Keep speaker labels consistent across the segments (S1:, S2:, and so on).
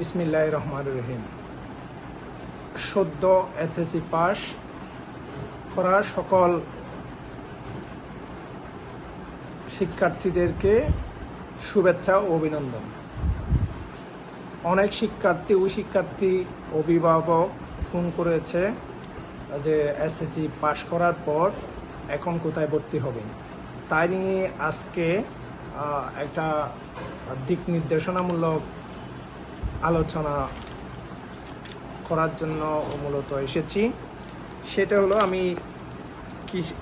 S1: বিসমিল্লাহ রহমান রহিম। সদ্য SSC pass করা সকল শিক্ষার্থীদেরকে শুভেচ্ছা ও অভিনন্দন। অনেক শিক্ষার্থী ও শিক্ষার্থী অভিভাবক ফোন করেছে যে এসএসসি পাশ করার পর এখন কোথায় ভর্তি হবেন তাই নিয়ে আজকে একটা দিক নির্দেশনামূলক আলোচনা করার জন্য মূলত এসেছি। সেটা হলো আমি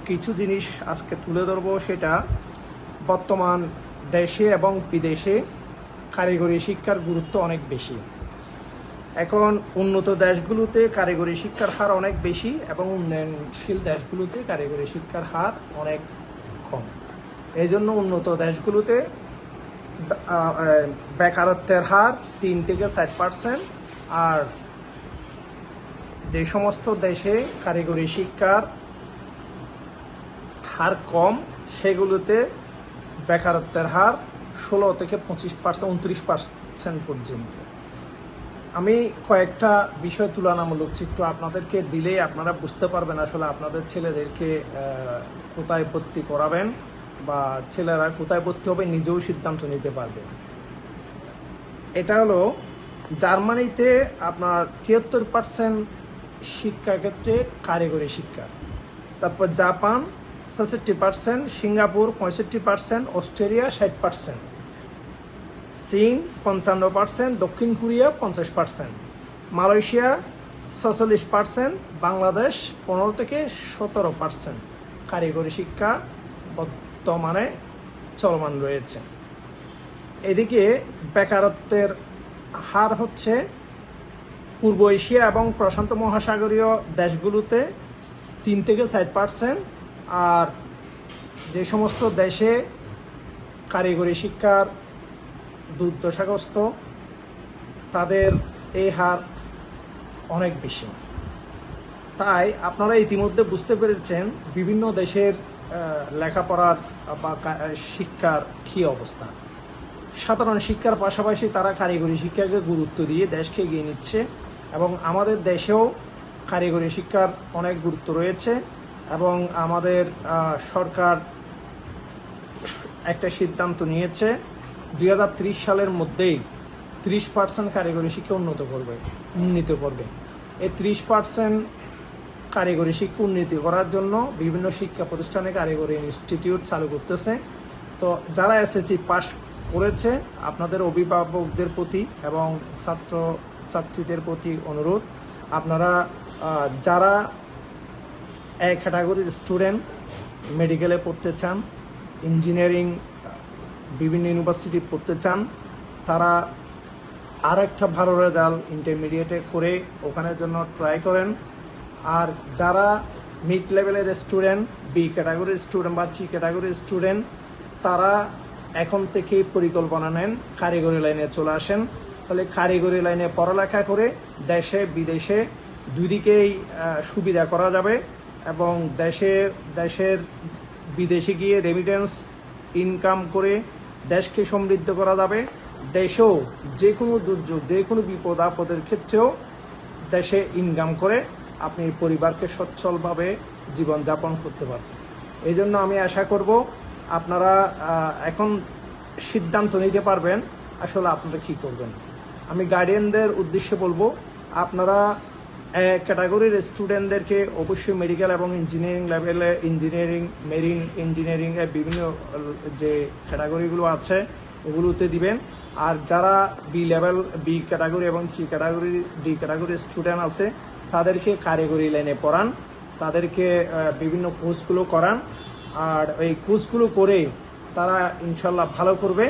S1: কিছু জিনিস আজকে তুলে ধরবো। সেটা বর্তমান দেশে এবং বিদেশে কারিগরি শিক্ষার গুরুত্ব অনেক বেশি। এখন উন্নত দেশগুলোতে কারিগরি শিক্ষার হার অনেক বেশি এবং উন্নয়নশীল দেশগুলোতে কারিগরি শিক্ষার হার অনেক কম। এই জন্য উন্নত দেশগুলোতে বেকারত্বের হার তিন থেকে ষাট পার্সেন্ট আর যে সমস্ত দেশে কারিগরি শিক্ষার হার কম, সেগুলোতে বেকারত্বের হার ষোলো থেকে পঁচিশ পার্সেন্ট উনত্রিশ পার্সেন্ট পর্যন্ত। আমি কয়েকটা বিষয় তুলনামূলক চিত্র আপনাদেরকে দিলেই আপনারা বুঝতে পারবেন আসলে আপনাদের ছেলেদেরকে কোথায় ভর্তি করাবেন। বা ছেলেরা কোথায় পড়তে হবে নিজেও সিদ্ধান্ত নিতে পারবে। এটা হলো জার্মানিতে আপনার তিয়াত্তর পার্সেন্ট শিক্ষাক্ষেত্রে কারিগরি শিক্ষা। তারপর জাপান ছেষট্টি পার্সেন্ট সিঙ্গাপুর পঁয়ষট্টি পার্সেন্ট অস্ট্রেলিয়া ষাট পার্সেন্ট চীন পঞ্চান্ন পার্সেন্ট দক্ষিণ কোরিয়া পঞ্চাশ পার্সেন্ট মালয়েশিয়া ছচল্লিশ পার্সেন্ট বাংলাদেশ পনেরো থেকে সতেরো পার্সেন্ট কারিগরি শিক্ষা বর্তমানে চলমান রয়েছে। এদিকে বেকারত্বের হার হচ্ছে পূর্ব এশিয়া এবং প্রশান্ত মহাসাগরীয় দেশগুলোতে তিন থেকে ষাট পার্সেন্ট আর যে সমস্ত দেশে কারিগরি শিক্ষার দুর্দশাগ্রস্ত তাদের এই হার অনেক বেশি। তাই আপনারা ইতিমধ্যে বুঝতে পেরেছেন বিভিন্ন দেশের লেখাপড়ার বা শিক্ষার কী অবস্থা? সাধারণ শিক্ষার পাশাপাশি তারা কারিগরি শিক্ষাকে গুরুত্ব দিয়ে দেশকে এগিয়ে নিচ্ছে এবং আমাদের দেশেও কারিগরি শিক্ষার অনেক গুরুত্ব রয়েছে এবং আমাদের সরকার একটা সিদ্ধান্ত নিয়েছে দুই সালের মধ্যেই ত্রিশ পার্সেন্ট কারিগরি শিক্ষা উন্নত করবে, উন্নীত করবে। এই ত্রিশ পার্সেন্ট কারিগরি শিক্ষা উন্নতি করার জন্য বিভিন্ন শিক্ষা প্রতিষ্ঠানে কারিগরি ইনস্টিটিউট চালু করতেছে। তো যারা এসএসসি পাস করেছে, আপনাদের অভিভাবকদের প্রতি এবং ছাত্র ছাত্রীদের প্রতি অনুরোধ, আপনারা যারা এক ক্যাটাগরির স্টুডেন্ট, মেডিকেলে পড়তে চান, ইঞ্জিনিয়ারিং, বিভিন্ন ইউনিভার্সিটি পড়তে চান, তারা আর একটা ভালো রেজাল্ট ইন্টারমিডিয়েটে করে ওখানের জন্য ট্রাই করেন। আর যারা মিড লেভেলের স্টুডেন্ট বি ক্যাটাগরির স্টুডেন্ট বা সি ক্যাটাগরির স্টুডেন্ট তারা এখন থেকেই পরিকল্পনা নেন কারিগরি লাইনে চলে আসেন। তাহলে কারিগরি লাইনে পড়ালেখা করে দেশে, বিদেশে দুদিকেই সুবিধা করা যাবে এবং দেশের দেশের বিদেশে গিয়ে রেমিটেন্স ইনকাম করে দেশকে সমৃদ্ধ করা যাবে। দেশেও যে কোনো দুর্যোগ যে কোনো বিপদ আপদের ক্ষেত্রেও দেশে ইনকাম করে আপনি পরিবারকে সচ্ছলভাবে জীবনযাপন করতে পারবেন। এই জন্য আমি আশা করব আপনারা এখন সিদ্ধান্ত নিতে পারবেন আসলে আপনারা কী করবেন। আমি গার্ডিয়ানদের উদ্দেশ্যে বলব, আপনারা ক্যাটাগরির স্টুডেন্টদেরকে অবশ্যই মেডিকেল এবং ইঞ্জিনিয়ারিং লেভেলে ইঞ্জিনিয়ারিং মেরিন ইঞ্জিনিয়ারিংয়ের বিভিন্ন যে ক্যাটাগরিগুলো আছে, ওগুলোতে দিবেন। আর যারা বি লেভেল বি ক্যাটাগরি এবং সি ক্যাটাগরি ডি ক্যাটাগরির স্টুডেন্ট আছে, তাদেরকে কারিগরি লাইনে পড়ান, তাদেরকে বিভিন্ন কোর্সগুলো করান, আর এই কোর্সগুলো করে তারা ইনশাল্লাহ ভালো করবে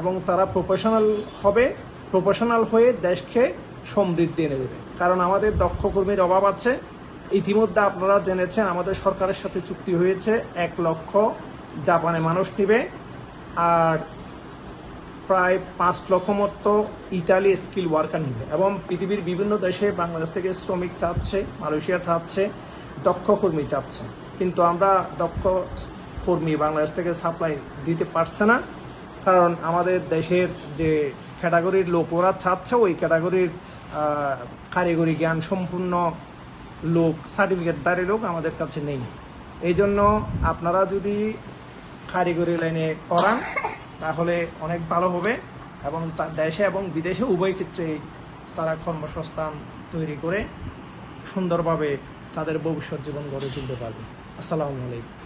S1: এবং তারা প্রফেশনাল হবে প্রফেশনাল হয়ে দেশকে সমৃদ্ধি এনে দেবে। কারণ আমাদের দক্ষ কর্মীর অভাব আছে। ইতিমধ্যে আপনারা জেনেছেন, আমাদের সরকারের সাথে চুক্তি হয়েছে, এক লক্ষ জাপানে মানুষ নিবে। আর প্রায় পাঁচ লক্ষ মতো ইতালি স্কিল ওয়ার্কার নিবে এবং পৃথিবীর বিভিন্ন দেশে বাংলাদেশ থেকে শ্রমিক চাচ্ছে, মালয়েশিয়া চাচ্ছে, দক্ষ কর্মী চাচ্ছে। কিন্তু আমরা দক্ষ কর্মী বাংলাদেশ থেকে সাপ্লাই দিতে পারছে না, কারণ আমাদের দেশের যে ক্যাটাগরির লোক ওরা চাচ্ছে, ওই ক্যাটাগরির কারিগরি জ্ঞান সম্পূর্ণ লোক, সার্টিফিকেট সার্টিফিকেটধারী লোক আমাদের কাছে নেই। এই জন্য আপনারা যদি কারিগরি লাইনে করান তাহলে অনেক ভালো হবে এবং তার দেশে এবং বিদেশে উভয় ক্ষেত্রেই তারা কর্মসংস্থান তৈরি করে সুন্দরভাবে তাদের ভবিষ্যৎ জীবন গড়ে তুলতে পারবে। আসসালামু আলাইকুম।